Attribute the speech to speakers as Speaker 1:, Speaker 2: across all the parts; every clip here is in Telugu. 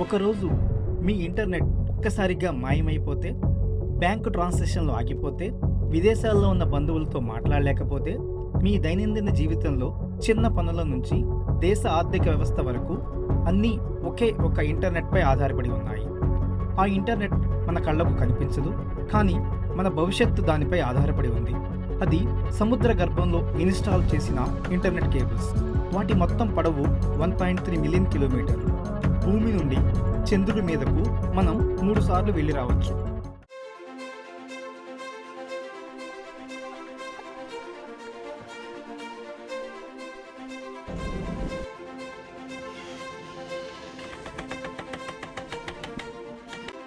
Speaker 1: ఒకరోజు మీ ఇంటర్నెట్ ఒక్కసారిగా మాయమైపోతే బ్యాంకు ట్రాన్సాక్షన్లు ఆగిపోతే విదేశాల్లో ఉన్న బంధువులతో మాట్లాడలేకపోతే మీ దైనందిన జీవితంలో చిన్న పనుల నుంచి దేశ ఆర్థిక వ్యవస్థ వరకు అన్నీ ఒకే ఒక ఇంటర్నెట్పై ఆధారపడి ఉన్నాయి. ఆ ఇంటర్నెట్ మన కళ్ళకు కనిపించదు కానీ మన భవిష్యత్తు దానిపై ఆధారపడి ఉంది. అది సముద్ర గర్భంలో ఇన్స్టాల్ చేసిన ఇంటర్నెట్ కేబుల్స్. వాటి మొత్తం పొడవు వన్ పాయింట్ త్రీ మిలియన్ కిలోమీటర్లు. భూమి నుండి చంద్రుడి మీదకు మనం మూడు సార్లు వెళ్ళి రావచ్చు.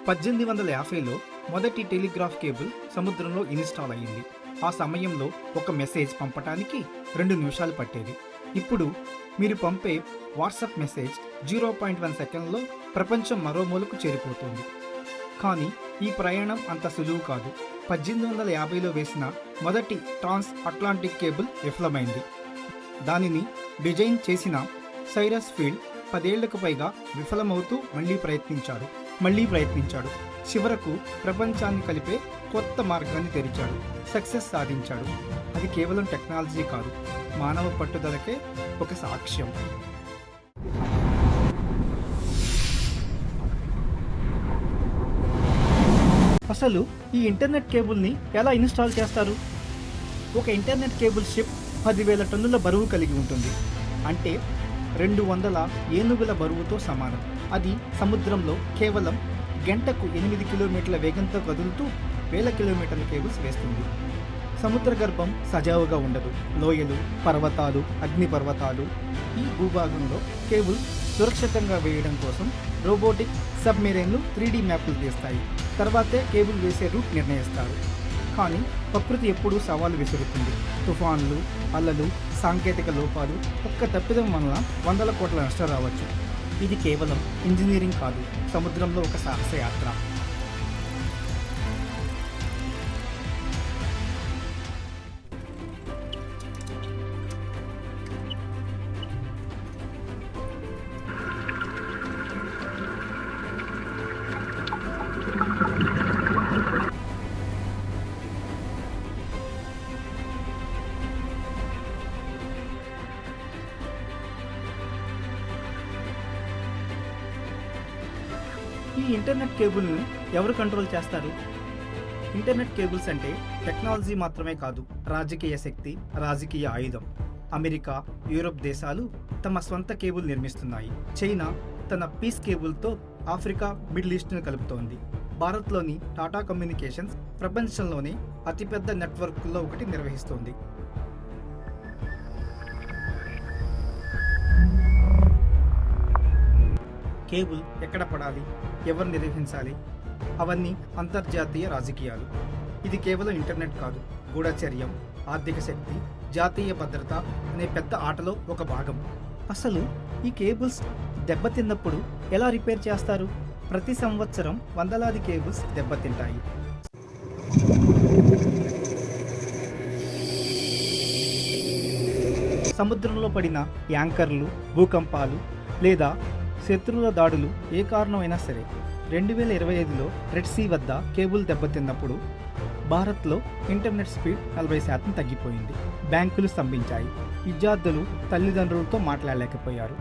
Speaker 1: పద్దెనిమిది వందల యాభైలో మొదటి టెలిగ్రాఫ్ కేబుల్ సముద్రంలో ఇన్స్టాల్ అయ్యింది. ఆ సమయంలో ఒక మెసేజ్ పంపటానికి రెండు నిమిషాలు పట్టేది. ఇప్పుడు మీరు పంపే WhatsApp message zero point one సెకండ్లో ప్రపంచం మరో మూలకు చేరిపోతుంది. కానీ ఈ ప్రయాణం అంత సులువు కాదు. పద్దెనిమిది వందల యాభైలో వేసిన మొదటి ట్రాన్స్ అట్లాంటిక్ కేబుల్ విఫలమైంది. దానిని డిజైన్ చేసిన సైరస్ ఫీల్డ్ పదేళ్ళకు పైగా విఫలమవుతూ మళ్ళీ ప్రయత్నించాడు. మళ్ళీ ప్రయత్నించాడు. చివరకు ప్రపంచాన్ని కలిపే కొత్త మార్గాన్ని తెరిచాడు. సక్సెస్ సాధించాడు. అది కేవలం టెక్నాలజీ కాదు. మానవ పట్టుదలకే ఒక సాక్ష్యం. అసలు ఈ ఇంటర్నెట్ కేబుల్ని ఎలా ఇన్స్టాల్ చేస్తారు? ఒక ఇంటర్నెట్ కేబుల్ షిప్ పదివేల టన్నుల బరువు కలిగి ఉంటుంది. అంటే రెండు వందల ఏనుగుల బరువుతో సమానం. అది సముద్రంలో కేవలం గంటకు ఎనిమిది కిలోమీటర్ల వేగంతో కదులుతూ వేల కిలోమీటర్ల కేబుల్స్ వేస్తుంది. సముద్ర గర్భం సజావుగా ఉండదు. లోయలు పర్వతాలు అగ్నిపర్వతాలు. ఈ భూభాగంలో కేబుల్ సురక్షితంగా వేయడం కోసం రోబోటిక్ సబ్మెరైన్లు త్రీడీ మ్యాప్లు తీస్తాయి. తర్వాతే కేబుల్ వేసే రూట్ నిర్ణయిస్తారు. కానీ ప్రకృతి ఎప్పుడూ సవాలు విసురుతుంది. తుఫాన్లు అలలు సాంకేతిక లోపాలు ఒక్క తప్పిదం వలన వందల కోట్ల నష్టం రావచ్చు. ఇది కేవలం ఇంజనీరింగ్ కాదు. సముద్రంలో ఒక సాహస యాత్ర. ఈ ఇంటర్నెట్ కేబుల్ను ఎవరు కంట్రోల్ చేస్తారు? ఇంటర్నెట్ కేబుల్స్ అంటే టెక్నాలజీ మాత్రమే కాదు రాజకీయ శక్తి రాజకీయ ఆయుధం. అమెరికా యూరోప్ దేశాలు తమ స్వంత కేబుల్ నిర్మిస్తున్నాయి. చైనా తన పీస్ కేబుల్తో ఆఫ్రికా మిడిల్ ఈస్ట్ను కలుపుతోంది. భారత్లోని టాటా కమ్యూనికేషన్స్ ప్రపంచంలోనే అతిపెద్ద నెట్వర్క్లో ఒకటి నిర్వహిస్తోంది. కేబుల్ ఎక్కడ పడాలి? ఎవరు నిర్వహించాలి? అవన్నీ అంతర్జాతీయ రాజకీయాలు. ఇది కేవలం ఇంటర్నెట్ కాదు గూఢచర్యం ఆర్థిక శక్తి జాతీయ భద్రత అనే పెద్ద ఆటలో ఒక భాగం. అసలు ఈ కేబుల్స్ దెబ్బతిన్నప్పుడు ఎలా రిపేర్ చేస్తారు? ప్రతి సంవత్సరం వందలాది కేబుల్స్ దెబ్బతింటాయి. సముద్రంలో పడిన యాంకర్లు భూకంపాలు లేదా శత్రువుల దాడులు ఏ కారణమైనా సరే రెండు వేల ఇరవై ఐదులో రెడ్ సీ వద్ద కేబుల్ దెబ్బతిన్నప్పుడు భారత్లో ఇంటర్నెట్ స్పీడ్ నలభై శాతం తగ్గిపోయింది. బ్యాంకులు స్తంభించాయి. విద్యార్థులు తల్లిదండ్రులతో మాట్లాడలేకపోయారు.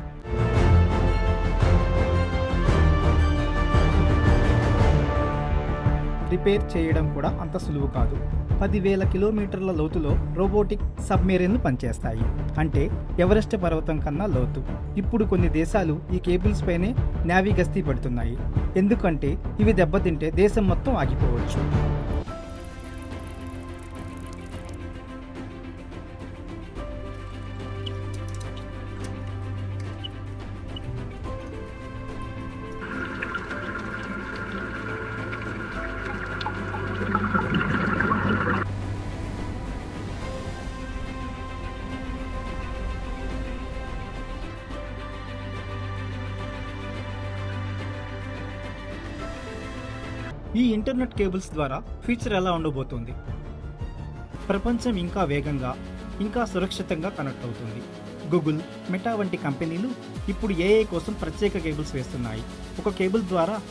Speaker 1: రిపేర్ చేయడం కూడా అంత సులువు కాదు. పదివేల కిలోమీటర్ల లోతులో రోబోటిక్ సబ్మెరైన్లు పనిచేస్తాయి. అంటే ఎవరెస్ట్ పర్వతం కన్నా లోతు. ఇప్పుడు కొన్ని దేశాలు ఈ కేబుల్స్ పైనే నావిగస్తీ పెడుతున్నాయి. ఎందుకంటే ఇవి దెబ్బతింటే దేశం మొత్తం ఆగిపోవచ్చు. ఈ ఇంటర్నెట్ కేబుల్స్ ద్వారా ఫ్యూచర్ ఎలా ఉండబోతుంది? ప్రపంచం ఇంకా వేగంగా ఇంకా సురక్షితంగా కనెక్ట్ అవుతుంది. గూగుల్ మెటా వంటి కంపెనీలు ఇప్పుడు ఏఐ కోసం ప్రత్యేక కేబుల్స్ వేస్తున్నాయి. ఒక కేబుల్ ద్వారా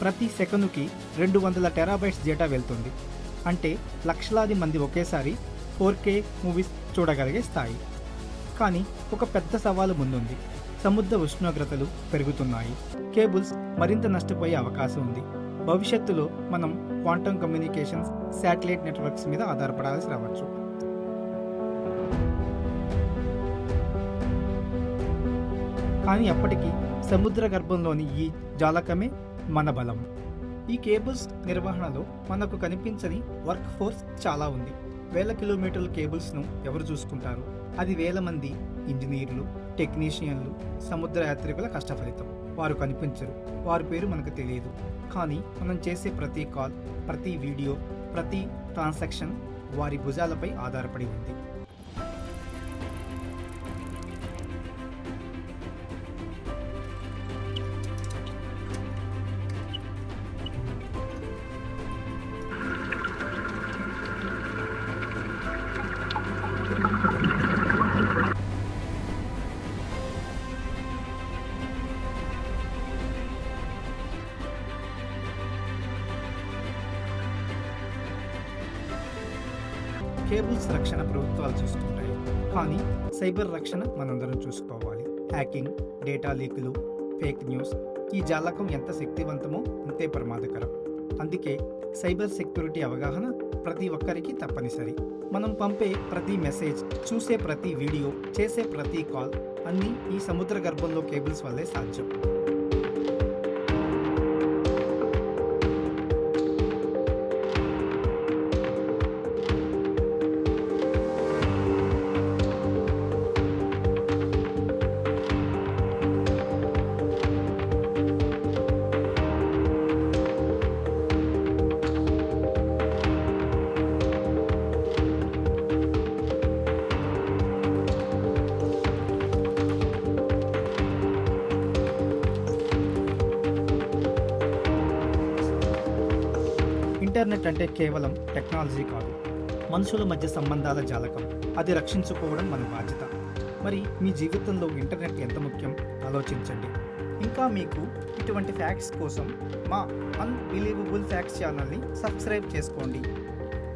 Speaker 1: ప్రతి సెకనుకి రెండు వందల టెరాబైట్స్ డేటా వెళ్తుంది. అంటే లక్షలాది మంది ఒకేసారి ఫోర్ కే మూవీస్ చూడగలిగే స్థాయి. కానీ ఒక పెద్ద సవాలు ముందుంది. సముద్ర ఉష్ణోగ్రతలు పెరుగుతున్నాయి. కేబుల్స్ మరింత నష్టపోయే అవకాశం ఉంది. భవిష్యత్తులో మనం క్వాంటమ్ కమ్యూనికేషన్స్ శాటిలైట్ నెట్వర్క్స్ మీద ఆధారపడాల్సి రావచ్చు. కానీ అప్పటికి సముద్ర గర్భంలోని ఈ జాలకమే మన బలం. ఈ కేబుల్స్ నిర్వహణలో మనకు కనిపించని వర్క్ ఫోర్స్ చాలా ఉంది. వేల కిలోమీటర్ల కేబుల్స్ను ఎవరు చూసుకుంటారు? అది వేల మంది ఇంజనీర్లు టెక్నీషియన్లు సముద్ర యాత్రికుల కష్టఫలితం. వారు కనిపించరు. వారి పేరు మనకు తెలియదు. కానీ మనం చేసే ప్రతి కాల్ ప్రతి వీడియో ప్రతి ట్రాన్సాక్షన్ వారి భుజాలపై ఆధారపడి ఉంది. కేబుల్స్ రక్షణ ప్రభుత్వాలు చూసుకుంటాయి కానీ సైబర్ రక్షణ మనందరం చూసుకోవాలి. హ్యాకింగ్ డేటా లీకులు ఫేక్ న్యూస్ ఈ జాలకం ఎంత శక్తివంతమో అంతే ప్రమాదకరం. అందుకే సైబర్ సెక్యూరిటీ అవగాహన ప్రతి ఒక్కరికి తప్పనిసరి. మనం పంపే ప్రతి మెసేజ్ చూసే ప్రతి వీడియో చేసే ప్రతి కాల్ అన్నీ ఈ సముద్ర గర్భంలో కేబుల్స్ వల్లే సాధ్యం. ఇంటర్నెట్ అంటే కేవలం టెక్నాలజీ కాదు. మనుషుల మధ్య సంబంధాల జాలకం. అది రక్షించుకోవడం మన బాధ్యత. మరి మీ జీవితంలో ఇంటర్నెట్ ఎంత ముఖ్యం? ఆలోచించండి. ఇంకా మీకు ఇటువంటి ఫ్యాక్ట్స్ కోసం మా అన్బిలీవబుల్ ఫ్యాక్ట్స్ ఛానల్ని సబ్స్క్రైబ్ చేసుకోండి.